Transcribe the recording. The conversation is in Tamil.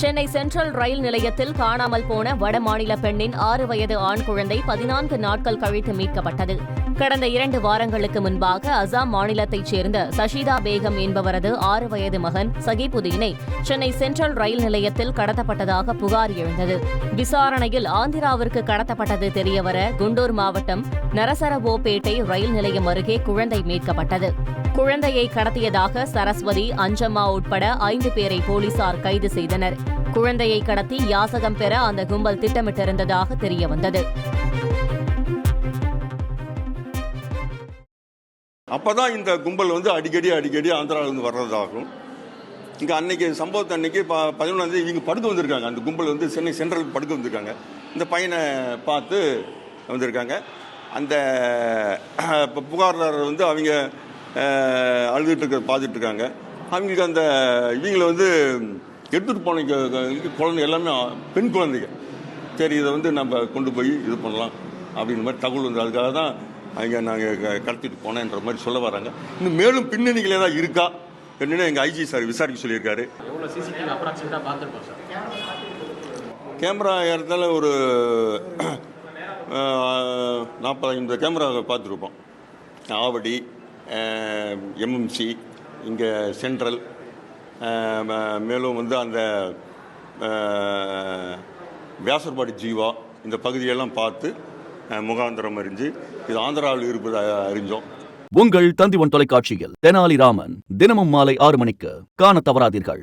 சென்னை சென்ட்ரல் ரயில் நிலையத்தில் காணாமல் போன வடமாநில பெண்ணின் ஆறு வயது ஆண் குழந்தை பதினான்கு நாட்கள் கழித்து மீட்கப்பட்டது. கடந்த இரண்டு வாரங்களுக்கு முன்பாக அசாம் மாநிலத்தைச் சேர்ந்த சஷிதா பேகம் என்பவரது ஆறு வயது மகன் சகிபுதீனை சென்னை சென்ட்ரல் ரயில் நிலையத்தில் கடத்தப்பட்டதாக புகார் எழுந்தது. விசாரணையில் ஆந்திராவிற்கு கடத்தப்பட்டது தெரியவர குண்டூர் மாவட்டம் நரசரவோபேட்டை ரயில் நிலையம் அருகே குழந்தை மீட்கப்பட்டது. குழந்தையை கடத்தியதாக சரஸ்வதி அஞ்சம்மா உட்பட ஐந்து பேரை போலீசார் கைது செய்தனர். குழந்தையை கடத்தி யாசகம் பெற அந்த கும்பல் திட்டமிட்டிருந்ததாக தெரியவந்தது. அப்போ தான் இந்த கும்பல் வந்து அடிக்கடி அடிக்கடி ஆந்திராவிலிருந்து வர்றதாகும். இங்கே அன்னைக்கு சம்பவத்தை அன்னைக்கு ப பதினொன்றாந்தேதி இவங்க படுக்க வந்திருக்காங்க. அந்த கும்பல் வந்து சென்னை சென்ட்ரலுக்கு படுக்க வந்திருக்காங்க. இந்த பையனை பார்த்து வந்திருக்காங்க. அந்த இப்போ புகார்தாரர் வந்து அவங்க அழுதுட்டு இருக்க பார்த்துட்டு இருக்காங்க. அவங்களுக்கு அந்த இவங்களை வந்து எடுத்துகிட்டு போன குழந்தை எல்லாமே பெண் குழந்தைங்க. சரி இதை வந்து நம்ம கொண்டு போய் இது பண்ணலாம் அப்படின்ற மாதிரி தகவல் வந்து அதுக்காக தான் அவங்க நாங்கள் கடத்திட்டு போனேன்ற மாதிரி சொல்ல வராங்க. இன்னும் மேலும் பின்னணிகள் ஏதாவது இருக்கா என்னன்னு எங்கள் ஐஜி சார் விசாரிக்க சொல்லியிருக்காரு. கேமரா ஏறத்தால ஒரு நாற்பது ஐம்பது கேமரா பார்த்துருப்போம். ஆவடி எம்எம்சி இங்கே சென்ட்ரல் மேலும் வந்து அந்த வியாசர்பாடி ஜீவா இந்த பகுதியெல்லாம் பார்த்து முகாந்திரம் அறிஞ்சு இது ஆந்திராவில் இருப்பதாக அறிஞ்சோம். உங்கள் தந்திவன் தொலைக்காட்சியில் தெனாலிராமன் தினமும் மாலை ஆறு மணிக்கு காணத் தவறாதீர்கள்.